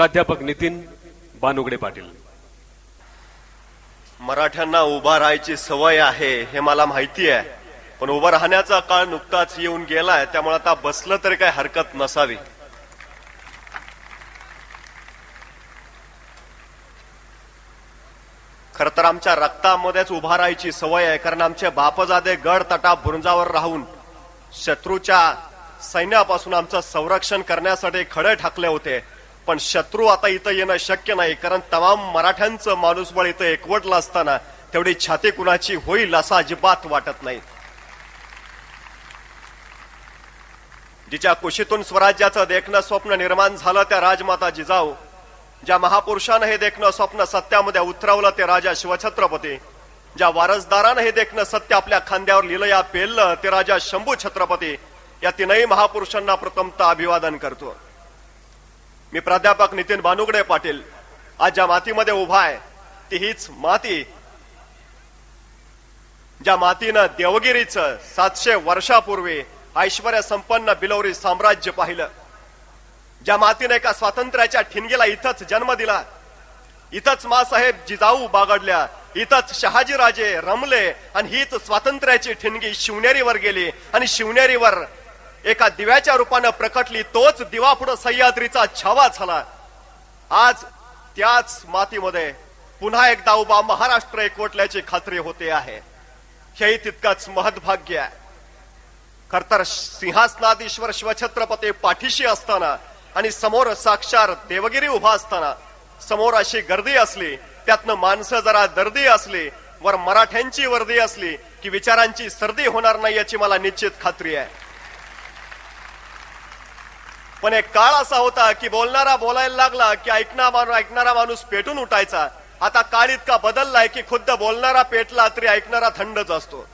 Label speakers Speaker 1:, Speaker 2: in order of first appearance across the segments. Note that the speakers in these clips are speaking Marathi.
Speaker 1: प्राध्यापक नितीन बानुगडे पाटील.
Speaker 2: मराठ्यांना उभा राहायची सवय आहे हे मला माहिती आहे. पण उभं राहण्याचा काळ नुकताच येऊन गेलाय त्यामुळे आता बसलं तरी काही हरकत नसावी. खर तर आमच्या रक्तामध्येच उभा राहायची सवय आहे कारण आमचे बापजादे गड तटा बुरुंजावर राहून शत्रूच्या सैन्यापासून आमचं संरक्षण करण्यासाठी खडे ठाकले होते. पण शत्रू आता इथं येणं शक्य नाही कारण तमाम मराठ्यांचं माणूसबळ इथं एकवटलं असताना तेवढी छाती कुणाची होईल असं अजिबात वाटत नाही. जिच्या कुशीतून स्वराज्याचं देखणं स्वप्न निर्माण झालं त्या राजमाता जिजाऊ ज्या महापुरुषानं हे देखणं स्वप्न सत्यामध्ये उतरवलं ते राजा शिवछत्रपती ज्या वारसदारानं हे देखणं सत्य आपल्या खांद्यावर लिहिलं या पेललं ते राजा शंभू छत्रपती या तीनही महापुरुषांना प्रथमतः अभिवादन करतो. मी प्राध्यापक नितीन बानुगडे पाटील आज ज्या मातीमध्ये उभा आहे ती हीच माती. ज्या मातीनं देवगिरीचं सातशे वर्षापूर्वी ऐश्वर्य संपन्न बिलोरी साम्राज्य पाहिलं ज्या मातीने एका स्वातंत्र्याच्या ठिणगीला इथंच जन्म दिला इथंच मासाहेब जिजाऊ बागडल्या इथंच शहाजीराजे रमले आणि हीच स्वातंत्र्याची ठिणगी शिवनेरीवर गेली आणि शिवनेरीवर एका दिव्याच्या रूपानं प्रकटली तोच दिवा पुढे सह्याद्रीचा छावा झाला. आज त्याच मातीमध्ये पुन्हा एकदा उभा महाराष्ट्र एकवटल्याची खात्री होते आहे. हेही तितकंच महद्भाग्य आहे. खर तर सिंहासनाधीश्वर शिवछत्रपती पाठीशी असताना आणि समोर साक्षार देवगिरी उभा असताना समोर अशी गर्दी असली त्यातनं माणसं जरा दर्दी असली वर मराठ्यांची वर्दी असली की विचारांची सर्दी होणार नाही याची मला निश्चित खात्री आहे. पण एक काळ असा होता की बोलणारा बोलायला लागला की ऐकणार माणूस ऐकणारा माणूस पेटून उठायचा. आता काळ इतका बदललाय की खुद्द बोलणारा पेटला तरी ऐकणारा थंडच असतो.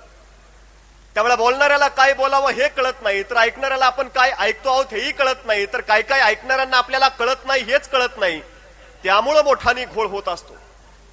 Speaker 2: त्यामुळे बोलणाऱ्याला काय बोलावं हे कळत नाही तर ऐकणाऱ्याला आपण काय ऐकतो आहोत हेही कळत नाही तर काय काय ऐकणाऱ्यांना आपल्याला कळत नाही हेच कळत नाही. त्यामुळं मोठानी घोळ होत असतो.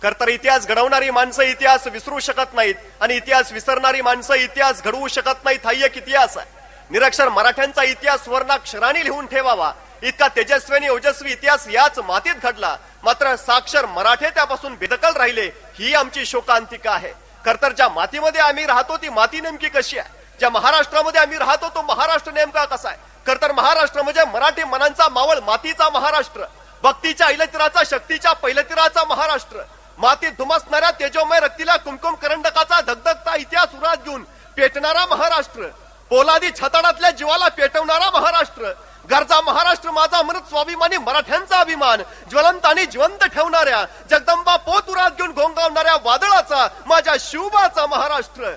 Speaker 2: खर तर इतिहास घडवणारी माणसं इतिहास विसरू शकत नाहीत आणि इतिहास विसरणारी माणसं इतिहास घडवू शकत नाहीत हा एक इतिहास आहे. निरक्षर मराठ्यांचा इतिहास वर्णाक्षराने लिहून ठेवावा. इतका तेजस्वी आणि ओजस्वी इतिहास याच मातीत घडला. मात्र साक्षर मराठे त्यापासून बेदखल राहिले ही आमची शोकांतिका आहे. खर तर ज्या मातीमध्ये आम्ही राहतो ती माती नेमकी कशी आहे? ज्या महाराष्ट्रामध्ये आम्ही राहतो तो महाराष्ट्र नेमका कसा आहे? खर तर महाराष्ट्र म्हणजे मराठी मनांचा मावळ मातीचा महाराष्ट्र. भक्तीच्या ऐलतिराचा शक्तीच्या पैलतिराचा महाराष्ट्र. मातीत धुमसणाऱ्या तेजोमय रक्तीला कुमकुम करंडकाचा धगधगता इतिहास उरात घेऊन पेटणारा महाराष्ट्र. पोलादी छताडातल्या जीवाला पेटवणारा महाराष्ट्र. गरजा महाराष्ट्र माझा अमृत स्वाभिमानी मराठ्यांचा अभिमान. ज्वलंत आणि जिवंत ठेवणाऱ्या जगदंबा पोत उरात घेऊन घोंगावणाऱ्या वादळाचा माझ्या शिवबाचा महाराष्ट्र.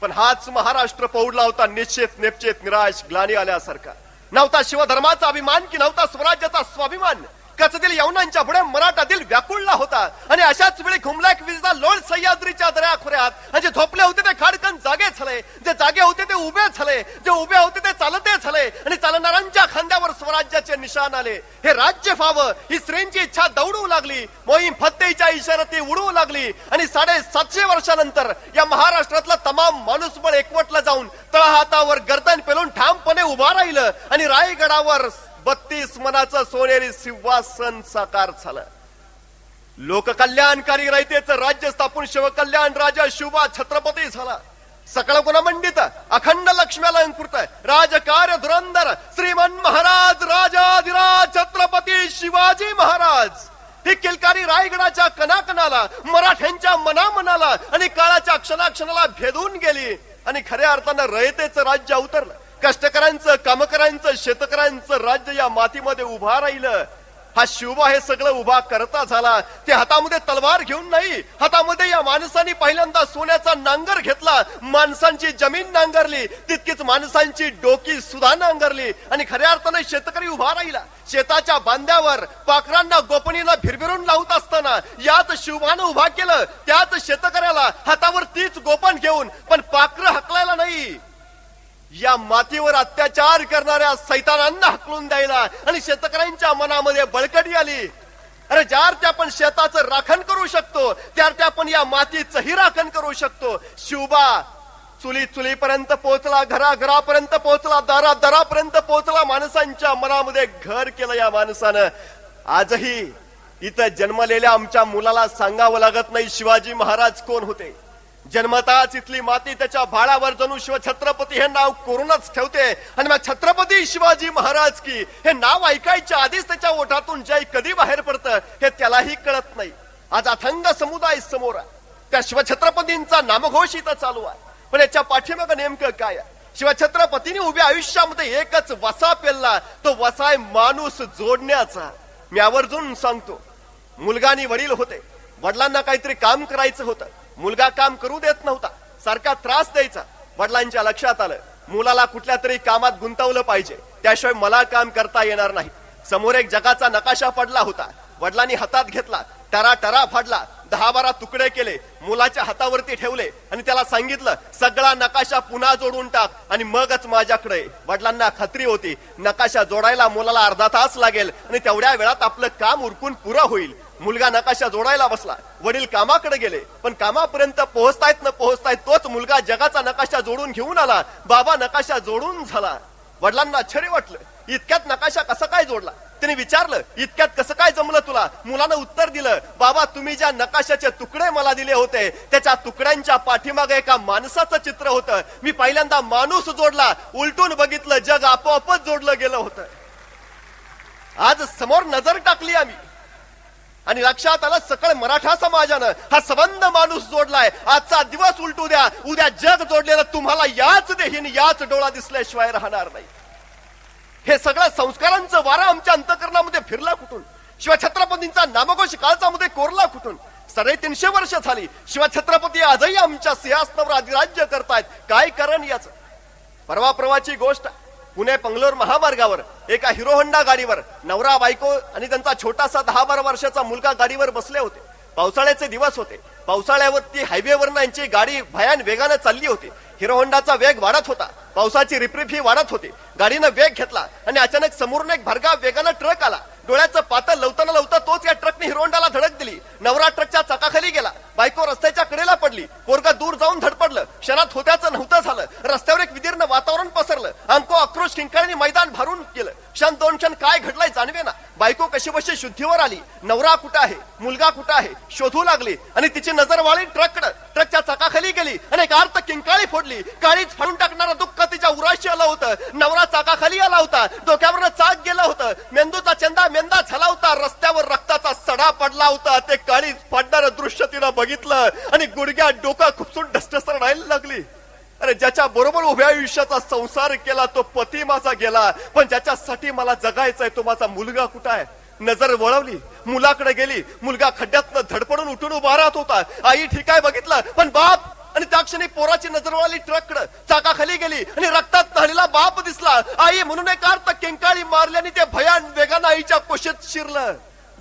Speaker 2: पण हाच महाराष्ट्र पौडला होता निश्चित नेपचेत निराश ग्लानी आल्यासारखा. नव्हता शिवधर्माचा अभिमान की नव्हता स्वराज्याचा स्वाभिमान? कचतील यवनांच्या पुढे मराठातील व्याकुळला होता आणि अशाच वेळी घुमलाक एक विजदा लोळ सह्याद्रीच्या दर्याखोऱ्यात आणि जे झोपले होते ते खाडकन जागे झाले. जे जागे होते ते उभे झाले. जे उभे होते ते चालते झाले. आणि चालणाऱ्यांच्या खांद्यावर स्वराज्याचे निशाण आले. हे राज्य व्हावं ही स्त्रींची इच्छा दौडू लागली. मोहीम फत्तेच्या इशारती उडवू लागली. आणि साडेसातशे वर्षानंतर या महाराष्ट्रातला तमाम माणूसबळ एकवटला जाऊन तळहातावर गर्दन पेलून ठामपणे उभा राहिलं. आणि रायगडावर बत्तीस मनाचं सोनेरी सिंहासन साकार झालं. लोककल्याणकारी रयतेचं राज्य स्थापून शिवकल्याण राजा शिवबा छत्रपती झाला. सकळ गुणमंडित अखंड लक्ष्म्याला अंकुरत राजकार्य धुरंधर श्रीमन महाराज राजाधिराज छत्रपती शिवाजी महाराज. ही किलकारी रायगडाच्या कणाकणाला मराठ्यांच्या मनामनाला आणि काळाच्या क्षणाक्षणाला भेदून गेली आणि खऱ्या अर्थानं रयतेचं राज्य अवतरलं कष्टकऱ्यांचं कामकऱ्यांचं शेतकऱ्यांचं राज्य या मातीमध्ये उभा राहिलं. हा शिवबा हे सगळं उभा करता झाला. ते हातामध्ये तलवार घेऊन नाही हातामध्ये या माणसांनी पहिल्यांदा सोन्याचा नांगर घेतला. माणसांची जमीन नांगरली तितकीच माणसांची डोकी सुद्धा नांगरली. आणि खऱ्या अर्थाने शेतकरी उभा राहिला. शेताच्या बांध्यावर पाखरांना गोपनीला भिरभिरून लावत असताना यात शिवबानं उभा केलं. त्यात शेतकऱ्याला हातावर तीच गोपन घेऊन पण पाखरं हकलायला नाही. या मातीवर अत्याचार करणाऱ्या सैतानांना हकलून द्यायला आणि शेतकऱ्यांच्या मनामध्ये बळकटी आली. अरे ज्यार त्या आपण शेताचं राखण करू शकतो त्यार त्या आपण या मातीचंही राखण करू शकतो. शिवबा चुली चुलीपर्यंत पोहोचला घरा घरापर्यंत पोहोचला दारा दारापर्यंत पोहोचला माणसांच्या मनामध्ये घर केलं या माणसानं. आजही इथं जन्मलेल्या आमच्या मुलाला सांगावं लागत नाही शिवाजी महाराज कोण होते? जन्मताच इथली माती त्याच्या भाळावर जणू शिवछत्रपती हे नाव कोरूनच ठेवते. आणि मग छत्रपती शिवाजी महाराज की हे नाव ऐकायच्या आधीच त्याच्या ओठातून जय कधी बाहेर पडतं हे त्यालाही कळत नाही. आज अथंग समुदाय समोर आहे. त्या शिवछत्रपतींचा नामघोष इथं चालू आहे. पण याच्या पाठीमागं नेमकं काय आहे? शिवछत्रपतीने उभ्या आयुष्यामध्ये एकच वसा पेलला. तो वसाय माणूस जोडण्याचा. मी आवर्जून सांगतो मुलगा आणि वडील होते. वडिलांना काहीतरी काम करायचं होतं. मुलगा काम करू देत नव्हता. सारखा त्रास द्यायचा. वडिलांच्या लक्षात आलं. मुलाला कुठल्या तरी कामात गुंतवलं पाहिजे. त्याशिवाय मला काम करता येणार नाही. समोर एक जगाचा नकाशा पडला होता. वडिलांनी हातात घेतला. टरा टरा फाडला. दहा बारा तुकडे केले. मुलाच्या हातावरती ठेवले. आणि त्याला सांगितलं सगळा नकाशा पुन्हा जोडून टाक आणि मगच माझ्याकडे वडिलांना खात्री होती. नकाशा जोडायला मुलाला अर्धा तास लागेल आणि तेवढ्या वेळात आपलं काम उरकून पुरं होईल. मुलगा नकाशा जोडायला बसला. वडील कामाकडे गेले पण कामापर्यंत पोहोचतायत न पोहोचतायत तोच मुलगा जगाचा नकाशा जोडून घेऊन आला बाबा नकाशा जोडून झाला. वडिलांना आश्चर्य वाटलं इतक्यात नकाशा कसा काय जोडला? त्याने विचारलं इतक्यात कसं काय जमलं तुला? मुलानं उत्तर दिलं बाबा तुम्ही ज्या नकाशाचे तुकडे मला दिले होते त्याच्या तुकड्यांच्या पाठीमागे एका माणसाचं चित्र होतं. मी पहिल्यांदा माणूस जोडला उलटून बघितलं जग आपोआपच जोडलं गेलं होतं. आज समोर नजर टाकली आम्ही. आणि लक्षात आलं सकळ मराठा समाजानं हा संबंध माणूस जोडलाय. आजचा दिवस उलटू द्या. उद्या जग जोडलेलं तुम्हाला याच देहीन याच डोळा दिसल्याशिवाय राहणार नाही. हे सगळं संस्कारांचं वारा आमच्या अंतकरणामध्ये फिरला कुठून? शिवछत्रपतींचा नामघोष काळचामध्ये कोरला कुठून? साडेतीनशे वर्ष झाली. शिवछत्रपती आजही आमच्या सिंहासनावर अधिराज्य करतायत. काय कारण याच? परवा परवाची गोष्ट पुणे पंगलोर महामार्गावर. एका हिरो होंडा गाडीवर. नवरा बायको आणि त्यांचा छोटासा दहा बारा वर्षाचा मुलगा गाडीवर बसले होते. पावसाळ्याचे दिवस होते. पावसाळ्यावरती हायवेवरनं यांची गाडी भयान वेगानं चालली होती. हिरो होंडाचा वेग वाढत होता. पावसाची रिपरिप ही वाढत होती. गाडीनं वेग घेतला आणि अचानक समोरून एक भरगा वेगानं ट्रक आला. डोळ्याचं पातळ लवताना लवता तोच या ट्रकने हिरोंडाला धडक दिली. नवरा ट्रकच्या चाकाखाली गेला. बायको रस्त्याच्या कडेला पडली. पोरगा दूर जाऊन धडपडलं. क्षणात होत्याचं नव्हतं झालं. रस्त्यावर एक विदीर्ण वातावरण पसरलं. अंको आक्रोश किंकाळीने मैदान भरून गेलं क्षण दोन क्षण काय घडलंय जाणवे ना बायको कशी बशी शुद्धीवर आली? नवरा कुठं आहे? मुलगा कुठं आहे? शोधू लागली. आणि तिची नजर वाळी ट्रककडे ट्रकच्या चाकाखाली गेली. आणि एक आर्त किंकाळी फोडली. काळीच फाडून टाकणारा दुःख तिच्या उराशी आलं होतं. नवरा चाकाखाली आला होता. डोक्यावर चाक गेलं होतं. मेंदूचा चंदा मेंदा झाला होता. रस्त्यावर रक्ताचा सडा पडला होता. ते काळीच फाडणारं दृश्य तिनं बघितलं. आणि गुडघ्यात डोकं खुपसून डस्टसर राहायला लागली. अरे ज्याच्या बरोबर उभ्या आयुष्याचा संसार केला तो पती माझा गेला. पण ज्याच्यासाठी मला जगायचंय तो माझा मुलगा कुठं आहे? नजर वळवली मुलाकडे गेली मुलगा खड्ड्यातनं धडपडून उठून उभा राहत होता. आई ठीक आहे बघितलं पण बाप आणि त्या क्षणी पोराची नजर वळाली ट्रककडे. चाकाखाली गेली आणि रक्तात न्हाणीला बाप दिसला. आई म्हणून एक अर्थ किंकाळी मारली आणि ते भयान वेगानं आईच्या कोशीत शिरलं.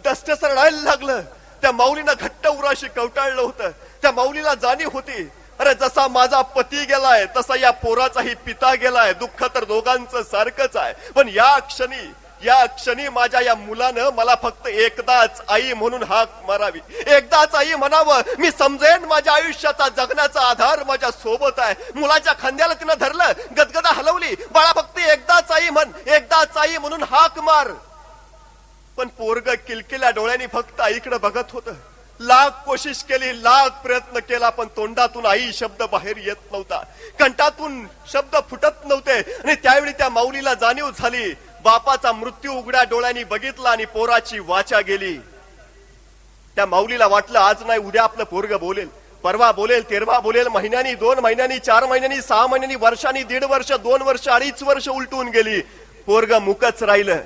Speaker 2: डस्टस सरडायला लागलं. त्या माऊलीनं घट्ट उराशी कवटाळलं होतं. त्या माऊलीला जाणीव होती अरे जसा माझा पती गेलाय तसा या पोराचाही पिता गेलाय. दुःख तर दोघांचं सारखंच आहे. पण या क्षणी या क्षणी माझ्या या मुलानं मला फक्त एकदाच आई म्हणून हाक मारावी. एकदाच आई म्हणावं मी समजेन माझ्या आयुष्याचा जगण्याचा आधार माझ्या सोबत आहे. मुलाच्या खांद्याला तिनं धरलं गदगदा हलवली. बाळा फक्त एकदाच आई म्हण एकदाच आई म्हणून हाक मार. पण पोरग किलकिल्या डोळ्यांनी फक्त आईकडे बघत होतं. लाख कोशिश केली लाख प्रयत्न केला पण तोंडातून आई शब्द बाहेर येत नव्हता. कंठातून शब्द फुटत नव्हते. आणि त्यावेळी त्या माऊलीला जाणीव झाली. बापाचा मृत्यू उघड्या डोळ्यांनी बघितला आणि पोराची वाचा गेली. त्या माऊलीला वाटलं आज नाही उद्या आपलं पोरग बोलेल. परवा बोलेल तेरवा बोलेल महिन्यानी दोन महिन्यांनी चार महिन्यांनी सहा महिन्यांनी वर्षांनी दीड वर्ष दोन वर्ष अडीच वर्ष उलटून गेली. पोरग मुकच राहिलं.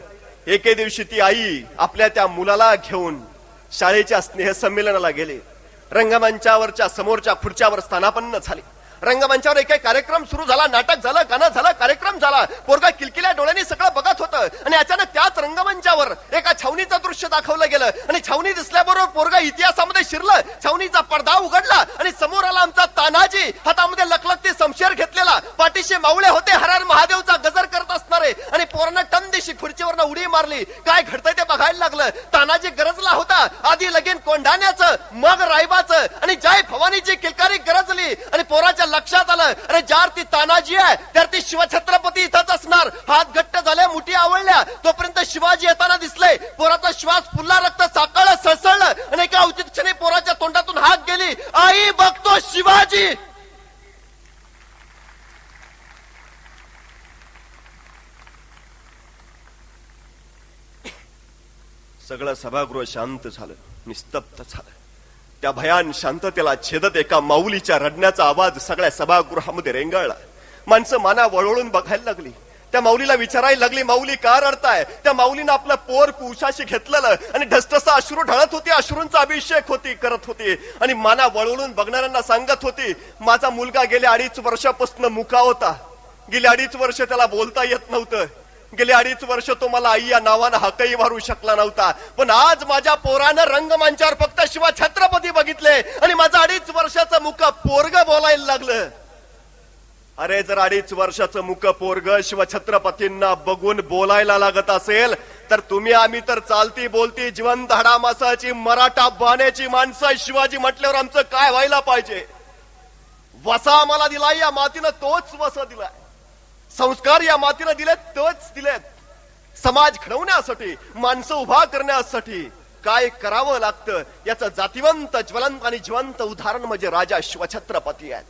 Speaker 2: एके दिवशी ती आई आपल्या त्या मुलाला घेऊन शाळेच्या स्नेहसंमेलनाला गेले. रंगमंचावरच्या समोरच्या खुर्च्यावर स्थानापन्न झाले. रंगमंचावर एक कार्यक्रम सुरू झाला नाटक झालं गाणं झालं कार्यक्रम झाला. पोरगा किलकिल्या डोळ्यांनी सगळं बघत होतं. आणि अचानक त्याच रंगमंचावर एका छावणीचं दृश्य दाखवलं गेलं. आणि छावणी दिसल्याबरोबर पोरगा इतिहासामध्ये शिरलं. छावणीचा पडदा उघडला आणि समोर आला आमचा तानाजी. हातामध्ये लखलखते समशेर घेतलेला. पाठीशी मावळे होते. हरार महादेवचा गजर करत असणारे. आणि पोरानं टन दिशी खुर्चीवरनं उडी मारली. काय घडत ते बघायला लागलं तानाजी गरजला होता आधी रायबाचं. आणि जय भवानीची किलकारी गरजली. आणि पोराच्या लक्षात आलं. अरे जार ती तानाजी आहे त्यार ती शिवछत्रपती इथंच असणार. हात घट्ट झाले मुठी आवडल्या तोपर्यंत शिवाजी येताना दिसले. पोराचा श्वास फुल्ला रक्त साकळलं सळसळलं. आणि एका उचित क्षणी पोराच्या तोंडातून हात गेली. आई बघतो शिवाजी! सगळं सभागृह शांत झालं. निस्तब्ध झालं. त्या भयान शांततेला छेदत एका माऊलीच्या रडण्याचा आवाज सगळ्या सभागृहामध्ये रेंगाळला. माणसं माना वळवळून बघायला लागली. त्या माऊलीला विचारायला लागली माऊली का रडताय? त्या माऊलीनं आपलं पोर कुशाशी घेतलेलं आणि ढसढसा अश्रू ढळत होती अश्रूंचा अभिषेक होती करत होती. आणि माना वळवळून बघणाऱ्यांना सांगत होती माझा मुलगा गेल्या अडीच वर्षापासून मुका होता. गेल्या अडीच वर्ष त्याला बोलता येत नव्हतं. गेले अडीच वर्ष तो मला आई या नावानं हाकही मारू शकला नव्हता. पण आज माझ्या पोरानं रंगमंचावर फक्त शिवा छत्रपती बघितले आणि माझं अडीच वर्षाचं मुख पोरग बोलायला लागलं. अरे जर अडीच वर्षाचं मुख पोरग शिव छत्रपतींना बघून बोलायला लागत असेल तर तुम्ही आम्ही तर चालती बोलती जिवंत हाडामासाची मराठा बाण्याची माणसं शिवाजी म्हटल्यावर आमचं काय व्हायला पाहिजे? वसा आम्हाला दिला या मातीनं तोच वसा दिलाय. संस्कार या मातीला दिलेत तोच दिलेत. समाज घडवण्यासाठी माणसं उभा करण्यासाठी काय करावं लागतं याचं जातिवंत ज्वलंत आणि जिवंत उदाहरण म्हणजे राजा शिवछत्रपती आहेत.